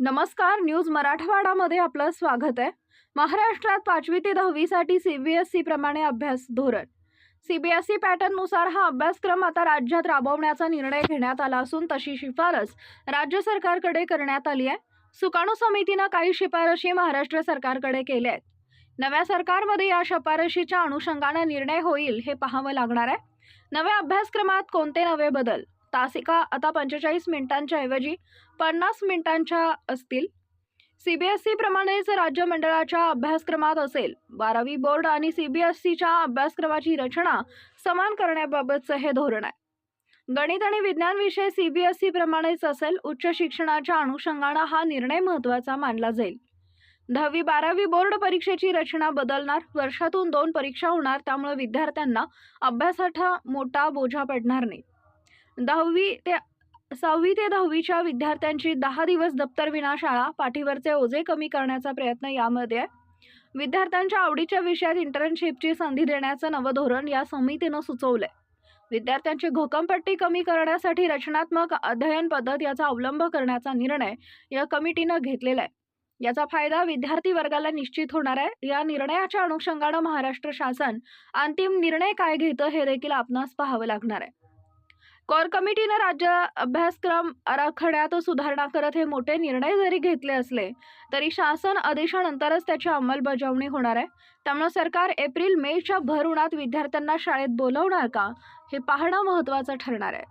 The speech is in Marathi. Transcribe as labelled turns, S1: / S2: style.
S1: नमस्कार न्यूज मराठवाडामध्ये आपलं स्वागत आहे. महाराष्ट्रात पाचवी ते दहावीसाठी सी बी सीबीएसई प्रमाणे अभ्यास धोरण. सी बी एस ई पॅटर्ननुसार हा अभ्यासक्रम आता राज्यात राबवण्याचा निर्णय घेण्यात आला असून तशी शिफारस राज्य सरकारकडे करण्यात आली आहे. सुकाणू समितीनं काही शिफारशी महाराष्ट्र सरकारकडे केल्या आहेत. नव्या सरकारमध्ये या शिफारशीच्या अनुषंगानं निर्णय होईल हे पाहावं लागणार आहे. नव्या अभ्यासक्रमात कोणते नवे बदल? तासिका आता पंचेचाळीस मिनिटांच्या ऐवजी पन्नास मिनिटांच्या असतील. सी बी एस प्रमाणेच राज्य मंडळाच्या अभ्यासक्रमात असेल. बारावी बोर्ड आणि सी बी एस ईच्या अभ्यासक्रमाची रचना समान करण्याबाबतचं हे धोरण आहे. गणित आणि विज्ञान विषय सी बी एस प्रमाणेच असेल उच्च शिक्षणाच्या अनुषंगानं हा निर्णय महत्त्वाचा मानला जाईल. दहावी बारावी बोर्ड परीक्षेची रचना बदलणार वर्षातून दोन परीक्षा होणार त्यामुळे विद्यार्थ्यांना अभ्यासाचा मोठा बोजा पडणार नाही. दहावी ते सहावी ते दहावीच्या विद्यार्थ्यांची दहा दिवस दप्तरविना शाळा पाठीवरचे ओझे कमी करण्याचा प्रयत्न यामध्ये आहे. विद्यार्थ्यांच्या आवडीच्या विषयात इंटर्नशिपची संधी देण्याचं नवं धोरण या समितीनं सुचवलंय. विद्यार्थ्यांची घोकमपट्टी कमी करण्यासाठी रचनात्मक अध्ययन पद्धत याचा अवलंब करण्याचा निर्णय या कमिटीनं घेतलेला आहे. याचा फायदा विद्यार्थी वर्गाला निश्चित होणार आहे. या निर्णयाच्या अनुषंगानं महाराष्ट्र शासन अंतिम निर्णय काय घेतं हे देखील आपणास पाहावं लागणार आहे. कोर कमिटीनं राज्य अभ्यासक्रम आराखड्यात सुधारणा करत हे मोठे निर्णय जरी घेतले असले तरी शासन आदेशानंतरच त्याची अंमलबजावणी होणार आहे. त्यामुळे सरकार एप्रिल मेच्या भर उन्हात विद्यार्थ्यांना शाळेत बोलवणार का हे पाहणं महत्त्वाचं ठरणार आहे.